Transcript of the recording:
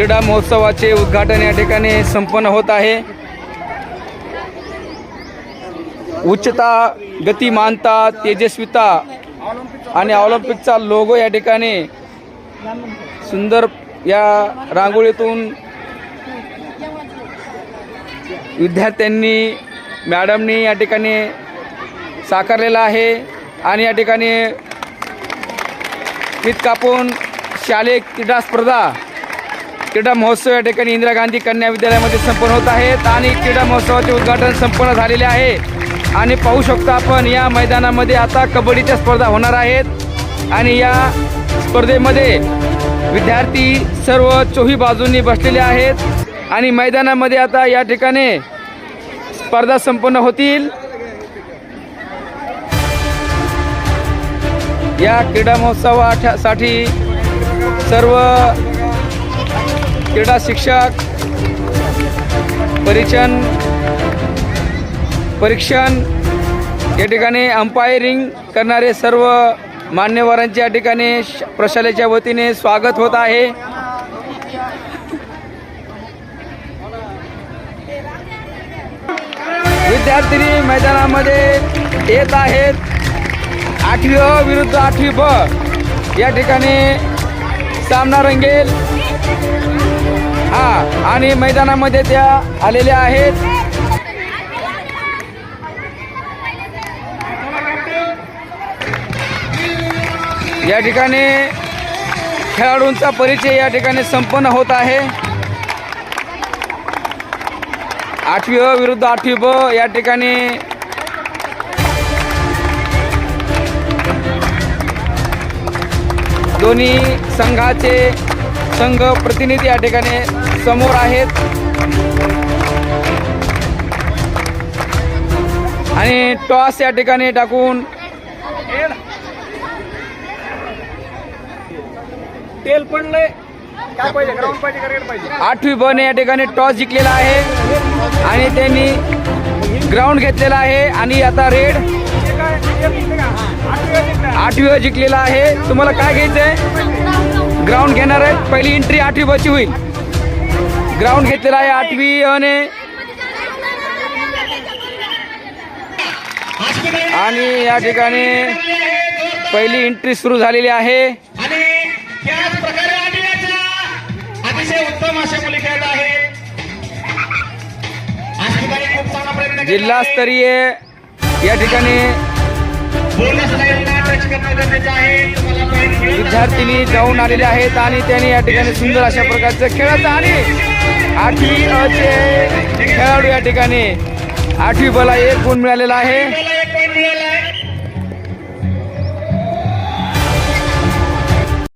क्रीडा महोत्सवाचे उद्घाटन या ठिकाणी संपन्न होत आहे. उच्चता गतिमानता तेजस्विता आणि ऑलिम्पिकचा लोगो या ठिकाणी सुंदर या रांगोळीतून विद्यार्थ्यांनी मॅडमनी या ठिकाणी साकारलेला आहे आणि या ठिकाणी कापून शालेय क्रीडा स्पर्धा क्रीडा महोत्सव या ठिकाणी इंदिरा गांधी कन्या विद्यालयामध्ये संपन्न होत आहेत आणि क्रीडा महोत्सवाचे उद्घाटन संपन्न झालेले आहे. आणि पाहू शकतो आपण या मैदानामध्ये आता कबड्डीच्या स्पर्धा होणार आहेत. आणि या स्पर्धेमध्ये विद्यार्थी सर्व चोही बाजूंनी बसलेले आहेत. आणि मैदानामध्ये आता या ठिकाणी स्पर्धा संपन्न होतील. या क्रीडा महोत्सवासाठी सर्व क्रीडा शिक्षक परीक्षण परीक्षण या ठिकाणी अंपायरिंग करणारे सर्व मान्यवरांच्या ठिकाणी प्रशालेच्या वतीने स्वागत होत आहे. विद्यार्थिनी मैदानामध्ये येत आहेत. आठवी अ विरुद्ध आठवी ब. या ठिकाणी सामना रंगेल. आणि मैदानामध्ये त्या आलेल्या आहेत. या ठिकाणी खेळाडूंचा परिचय या ठिकाणी संपन्न होत आहे. आठवी अ विरुद्ध आठवी ब या ठिकाणी दोन्ही संघाचे संघ प्रतिनिधी या ठिकाणी समोर आहेत. आणि टॉस या ठिकाणी टाकून तेल पडलंय. आठवी ब ने या ठिकाणी टॉस जिंकलेला आहे. आणि त्यांनी ग्राउंड घेतलेला आहे. आणि आता रेड आठवी जिंकलेला आहे. तुम्हाला काय घ्यायचंय? ग्राउंड घेणार आहे. पहिली एंट्री आठवी बची होईल. ग्राउंड घेतलेला आहे आठवी अ ने आणि या ठिकाणी पहिली एंट्री सुरू झालेली आहे. आणि त्याच प्रकारे आठव्याचा अतिशय उत्तम अशा मुली खेळत आहेत. आज ठिकाणी खूप चांगला प्रयत्न केला आहे. जिल्हास्तरीय या ठिकाणी विद्यार्थिनी जाऊन आलेले आहेत आणि त्यांनी या ठिकाणी सुंदर अशा प्रकारचं खेळाचं आणि आठवी अ चे खेळाडू या ठिकाणी. आठवी बला एक गुण मिळालेला आहे. मिळाला आहे.